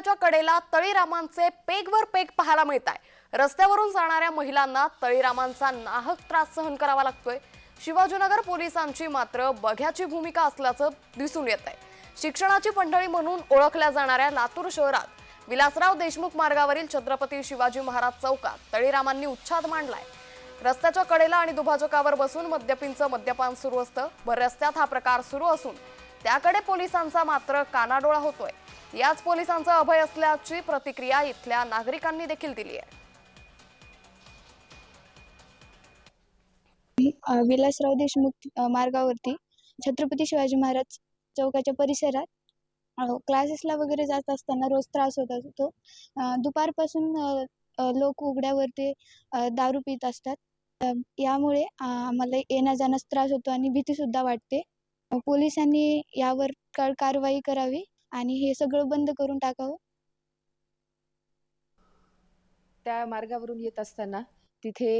रस्त्याच्या कडेला तळीरामांचे पेगवर पेग पाहायला मिळत आहे रस्त्यावरून जाणाऱ्या महिलांना तळीरामांचा नाहक त्रास सहन करावा लागतोय. शिवाजीनगर पोलिसांची मात्र बघ्याची भूमिका असल्याचं दिसून येत आहे शिक्षणाची पंढरी म्हणून ओळखल्या जाणाऱ्या लातूर शहरात विलासराव देशमुख मार्गावरील छत्रपती शिवाजी महाराज चौकात तळीरामांनी उच्छाद मांडलाय. रस्त्याच्या कडेला आणि दुभाजकावर बसून मद्यपींचं मद्यपान सुरू असतं. भर रस्त्यात हा प्रकार सुरू असून त्याकडे पोलिसांचा मात्र कानाडोळा होतोय. याच पोलिसांचा अभय असल्याची प्रतिक्रिया इथल्या नागरिकांनी देखील दिली आहे. विलासराव देशमुख मार्गावरती छत्रपती शिवाजी महाराज चौकाच्या परिसरात क्लासेसला वगैरे जात असताना रोज त्रास होत असतो. दुपारपासून लोक उघड्यावरती दारू पित असतात. यामुळे आम्हाला येण्या जाण्यास त्रास होतो आणि भीतीसुद्धा वाटते. पोलिसांनी यावर कारवाई करावी. आणि हे सगळं बंद करून टाकावं? त्या मार्गावरून येत असताना तिथे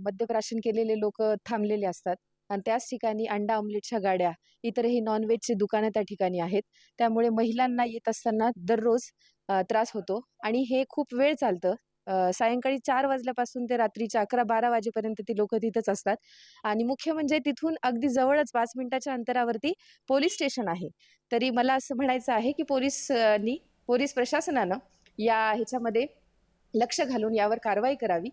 मद्यप्राशन केलेले लोक थांबलेले असतात. आणि त्याच ठिकाणी अंडा ऑमलेटच्या गाड्या इतरही नॉनव्हेजचे दुकानं त्या ठिकाणी आहेत. त्यामुळे महिलांना येत असताना दररोज त्रास होतो. आणि हे खूप वेळ चालतं. सायंकाळी चार वाजल्यापासून ते रात्रीच्या अकरा बारा वाजेपर्यंत ती लोक तिथंच असतात. आणि मुख्य म्हणजे तिथून अगदी जवळच पाच मिनिटाच्या अंतरावरती पोलीस स्टेशन आहे. तरी मला असं म्हणायचं आहे की पोलिसांनी पोलीस प्रशासनानं या ह्याच्यामध्ये लक्ष घालून यावर कारवाई करावी.